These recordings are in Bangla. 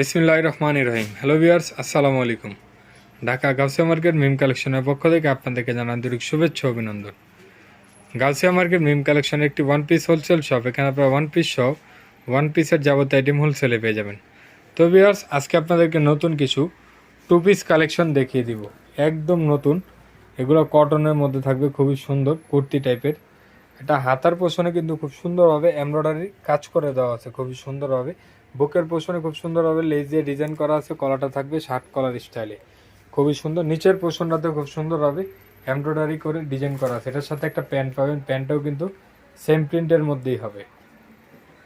বিসমিল্লাহ রহমান রহিম হ্যালো ভিউয়ার্স আসসালামু আলাইকুম। ঢাকা গাউসিয়া মার্কেট মিম কালেকশনের পক্ষ থেকে আপনাদেরকে জানান আন্তরিক শুভেচ্ছা অভিনন্দন। গাউসিয়া মার্কেট মিম কালেকশনের একটি ওয়ান পিস হোলসেল শপ এখানে আপনারা ওয়ান পিস সহ ওয়ান পিসের যাবতীয় আইটেম হোলসেলে পেয়ে যাবেন। তো ভিউয়ার্স আজকে আপনাদেরকে নতুন কিছু টু পিস কালেকশন দেখিয়ে দিব। একদম নতুন। এগুলো কটনের মধ্যে থাকবে, খুবই সুন্দর, কুর্তি টাইপের এটা হাতার পোষণে কিন্তু খুব সুন্দরভাবে এমব্রয়ডারি কাজ করে দেওয়া আছে, খুবই সুন্দরভাবে। বুকের পোষণে খুব সুন্দরভাবে লেজ দিয়ে ডিজাইন করা আছে, কলাটা থাকবে শার্ট কলার স্টাইলে খুবই সুন্দর, নিচের পোষণটাতে খুব সুন্দরভাবে এমব্রয়ডারি করে ডিজাইন করা আছে। এটার সাথে একটা প্যান্ট পাবেন, প্যান্টটাও কিন্তু সেম প্রিন্টের মধ্যেই হবে।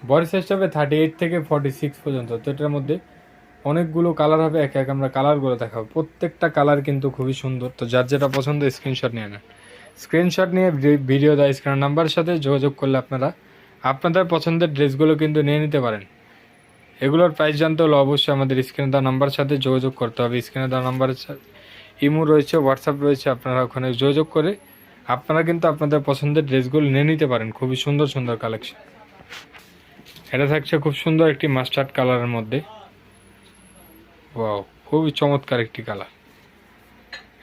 বডি সাইজ হবে থার্টি এইট থেকে ফর্টি সিক্স পর্যন্ত। তো এটার মধ্যে অনেকগুলো কালার হবে, এক এক আমরা কালারগুলো দেখাবো। প্রত্যেকটা কালার কিন্তু খুবই সুন্দর। তো যার যেটা পছন্দ স্ক্রিনশট নিয়ে নেন। স্ক্রিনশট নিয়ে ভিডিও দেয় স্ক্রিন নাম্বারের সাথে যোগাযোগ করলে আপনারা আপনাদের পছন্দের ড্রেসগুলো কিন্তু নিয়ে নিতে পারেন। এগুলোর প্রাইস জানতে হলে অবশ্যই আমাদের স্ক্রিনে দেওয়া নাম্বারের সাথে যোগাযোগ করতে হবে। স্ক্রিনে দেওয়া নাম্বারের সাথে ইমো রয়েছে হোয়াটসঅ্যাপ রয়েছে, আপনারা ওখানে যোগাযোগ করে আপনারা কিন্তু আপনাদের পছন্দের ড্রেসগুলো নিয়ে নিতে পারেন। খুবই সুন্দর সুন্দর কালেকশন এটা থাকছে খুব সুন্দর একটি মাস্টার্ড কালারের মধ্যে। খুবই চমৎকার একটি কালার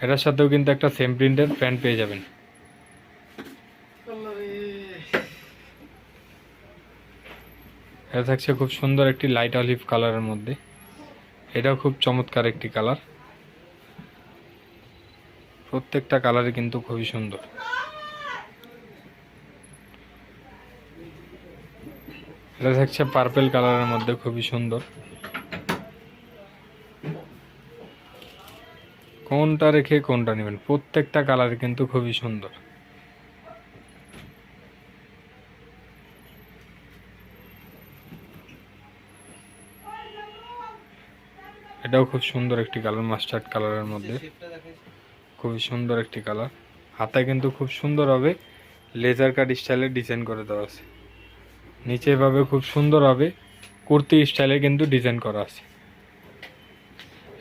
এটার সাথেও কিন্তু একটা সেম প্রিন্টের প্যান্ট পেয়ে যাবেন। এটা থাকছে খুব সুন্দর একটি লাইট অলিভ কালারের মধ্যে। এটাও খুব চমৎকার একটি কালার প্রত্যেকটা কালারই কিন্তু খুবই সুন্দর। এটা থাকছে পার্পেল কালারের মধ্যে খুবই সুন্দর। কোনটা রেখে কোনটা নেবেন? প্রত্যেকটা কালার কিন্তু খুবই সুন্দর। এটাও খুব সুন্দর একটি কালার মাস্টার্ড কালারের মধ্যে। খুবই সুন্দর একটি কালার হাতায় কিন্তু খুব সুন্দর হবে। লেজার কাট স্টাইলে ডিজাইন করে দেওয়া আছে। নিচে এভাবে খুব সুন্দর হবে। কুর্তি স্টাইলে কিন্তু ডিজাইন করা আছে।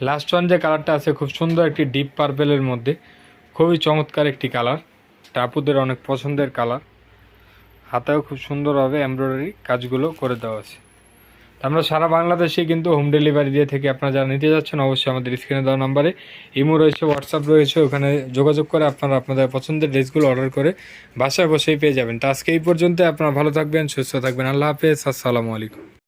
লাস্ট ওয়ান যে কালারটা আছে, খুব সুন্দর একটি ডিপ পার্পেলের মধ্যে। খুবই চমৎকার একটি কালার টাপুদের অনেক পছন্দের কালার হাতেও খুব সুন্দরভাবে এমব্রয়ডারি কাজগুলো করে দেওয়া আছে। আমরা সারা বাংলাদেশে কিন্তু হোম ডেলিভারি দিয়ে থেকে আপনারা যারা নিতে যাচ্ছেন, অবশ্যই আমাদের স্ক্রিনে দেওয়া নাম্বারে ইমো রয়েছে হোয়াটসঅ্যাপ রয়েছে, ওখানে যোগাযোগ করে আপনারা আপনাদের পছন্দের ড্রেসগুলো অর্ডার করে বাসায় বসেই পেয়ে যাবেন। তো আজকে এই পর্যন্ত আপনারা ভালো থাকবেন, সুস্থ থাকবেন, আল্লাহ হাফেজ, আসসালামু আলাইকুম।